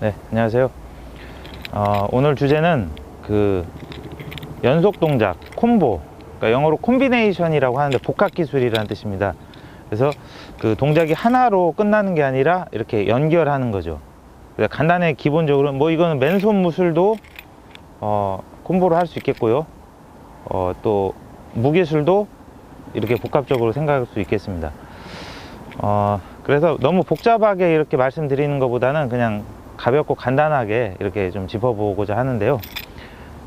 네, 안녕하세요. 어, 오늘 주제는 그 연속 동작, 콤보, 그러니까 영어로 콤비네이션이라고 하는데 복합 기술이라는 뜻입니다. 그래서 그 동작이 하나로 끝나는 게 아니라 이렇게 연결하는 거죠. 간단하게 기본적으로 뭐 이거는 맨손 무술도 어, 콤보로 할 수 있겠고요. 어, 또 무기술도 이렇게 복합적으로 생각할 수 있겠습니다. 어, 그래서 너무 복잡하게 이렇게 말씀드리는 것보다는 그냥 가볍고 간단하게 이렇게 좀 짚어보고자 하는데요.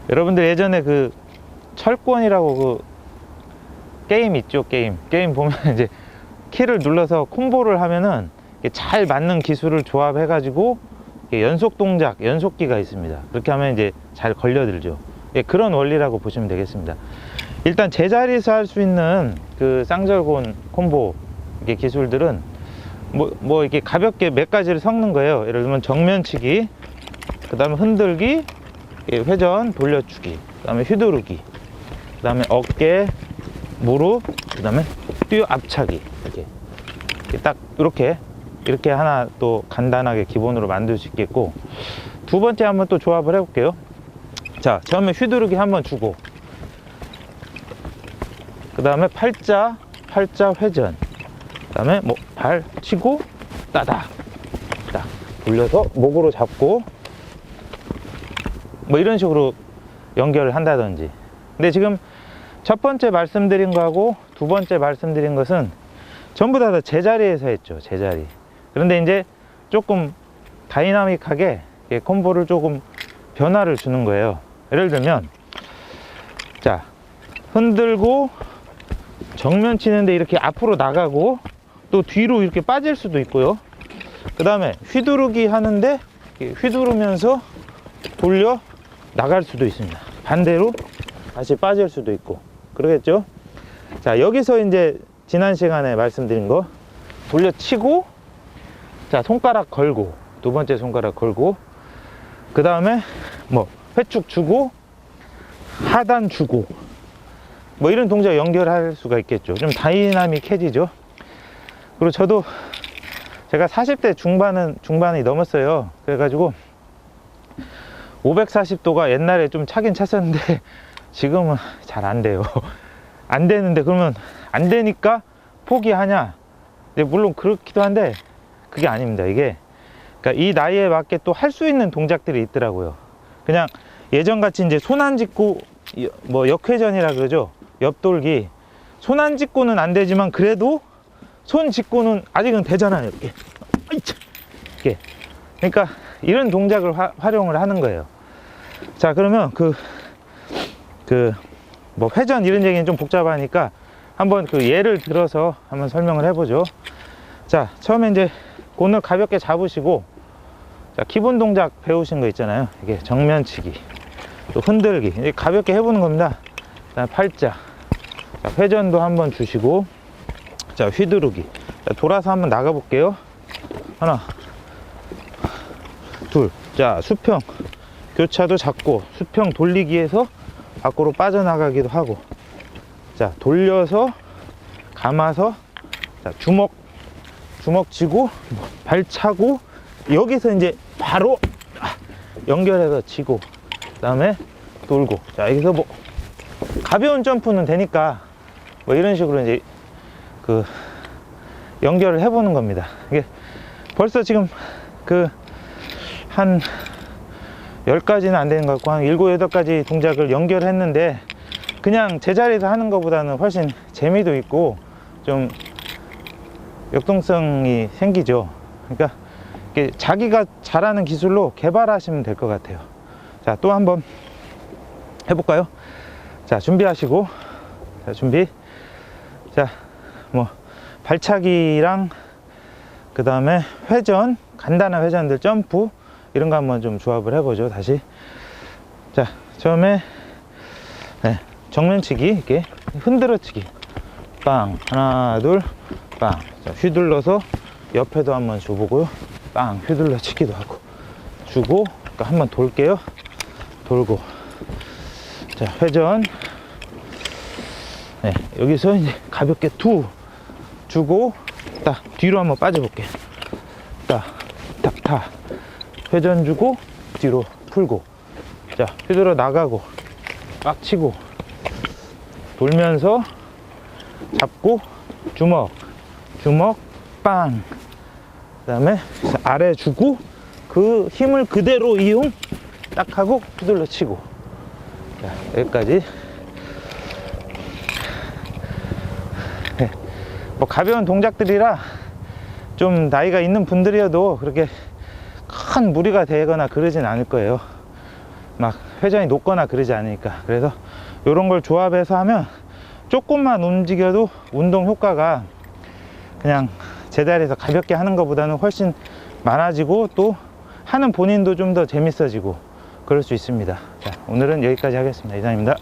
여러분들 예전에 그 철권이라고 그 게임 있죠, 게임. 게임 보면 이제 키를 눌러서 콤보를 하면은 잘 맞는 기술을 조합해 가지고 이게 연속 동작, 연속기가 있습니다. 그렇게 하면 이제 잘 걸려들죠. 예, 그런 원리라고 보시면 되겠습니다. 일단 제자리에서 할 수 있는 그 쌍절곤 콤보 기술들은 뭐, 뭐 이렇게 가볍게 몇 가지를 섞는 거예요. 예를 들면 정면치기, 그 다음에 흔들기, 예, 회전, 돌려주기, 그 다음에 휘두르기, 그 다음에 어깨, 무릎, 그 다음에 뛰어 앞차기. 이렇게. 이렇게 딱, 이렇게, 이렇게 하나 또 간단하게 기본으로 만들 수 있겠고, 두 번째 한번 또 조합을 해 볼게요. 자, 처음에 휘두르기 한번 주고, 그 다음에 팔자, 팔자 회전. 그 다음에 뭐 발 치고 따닥 딱 돌려서 목으로 잡고 뭐 이런 식으로 연결을 한다든지. 근데 지금 첫 번째 말씀드린 거하고 두 번째 말씀드린 것은 전부 다 제자리에서 했죠 제자리. 그런데 이제 조금 다이나믹하게 콤보를 조금 변화를 주는 거예요. 예를 들면 자 흔들고 정면 치는데 이렇게 앞으로 나가고 또 뒤로 이렇게 빠질 수도 있고요. 그 다음에 휘두르기 하는데 휘두르면서 돌려 나갈 수도 있습니다. 반대로 다시 빠질 수도 있고 그러겠죠. 자 여기서 이제 지난 시간에 말씀드린 거 돌려치고 자 손가락 걸고 두 번째 손가락 걸고 그 다음에 뭐 회축 주고 하단 주고 뭐 이런 동작 연결할 수가 있겠죠. 좀 다이나믹해지죠. 그리고 저도 제가 40대 중반은 중반이 넘었어요. 그래가지고 540도가 옛날에 좀 차긴 찼었는데 지금은 잘 안 돼요. 안 되는데 그러면 안 되니까 포기하냐? 근데 물론 그렇기도 한데 그게 아닙니다. 이게 그러니까 이 나이에 맞게 또 할 수 있는 동작들이 있더라고요. 그냥 예전 같이 이제 손 안 짚고 여- 뭐 역회전이라 그러죠. 옆돌기 손 안 짚고는 안 되지만 그래도 손 짚고는 아직은 되잖아요. 이렇게. 이렇게. 그러니까 이런 동작을 화- 활용을 하는 거예요. 자, 그러면 그, 그, 뭐 회전 이런 얘기는 좀 복잡하니까 한번 그 예를 들어서 한번 설명을 해보죠. 자, 처음에 이제 오늘 가볍게 잡으시고, 자, 기본 동작 배우신 거 있잖아요. 이게 정면치기, 또 흔들기. 가볍게 해보는 겁니다. 그다음 팔자. 자, 회전도 한번 주시고, 자, 휘두르기. 자, 돌아서 한번 나가 볼게요. 하나, 둘. 자, 수평. 교차도 잡고, 수평 돌리기에서 밖으로 빠져나가기도 하고. 자, 돌려서, 감아서, 자, 주먹, 주먹 쥐고, 발 차고, 여기서 이제 바로 아, 연결해서 치고, 그 다음에 돌고. 자, 여기서 뭐, 가벼운 점프는 되니까, 뭐 이런 식으로 이제 그 연결을 해보는 겁니다. 이게 벌써 지금 그 한 10가지는 안 되는 것 같고 한 7, 8가지 동작을 연결했는데 그냥 제자리에서 하는 것보다는 훨씬 재미도 있고 좀 역동성이 생기죠. 그러니까 자기가 잘하는 기술로 개발하시면 될 것 같아요. 자, 또 한번 해볼까요? 자, 준비하시고 자, 준비. 자, 뭐 발차기랑 그 다음에 회전 간단한 회전들 점프 이런 거 한번 좀 조합을 해보죠 다시. 자 처음에 네, 정면치기 이렇게 흔들어치기. 빵 하나 둘빵. 휘둘러서 옆에도 한번 줘보고요. 빵 휘둘러 치기도 하고. 주고 그러니까 한번 돌게요. 돌고. 자 회전. 네, 여기서 이제 가볍게 투 주고 딱 뒤로 한번 빠져볼게. 딱, 딱, 타. 회전 주고 뒤로 풀고. 자 휘두르 나가고 막 치고. 돌면서 잡고 주먹 주먹 빵. 그 다음에 아래 주고 그 힘을 그대로 이용 딱 하고 휘둘러 치고. 자 여기까지 뭐 가벼운 동작들이라 좀 나이가 있는 분들이어도 그렇게 큰 무리가 되거나 그러진 않을 거예요. 막 회전이 높거나 그러지 않으니까. 그래서 이런 걸 조합해서 하면 조금만 움직여도 운동 효과가 그냥 제자리에서 가볍게 하는 것보다는 훨씬 많아지고 또 하는 본인도 좀 더 재밌어지고 그럴 수 있습니다. 자 오늘은 여기까지 하겠습니다. 이상입니다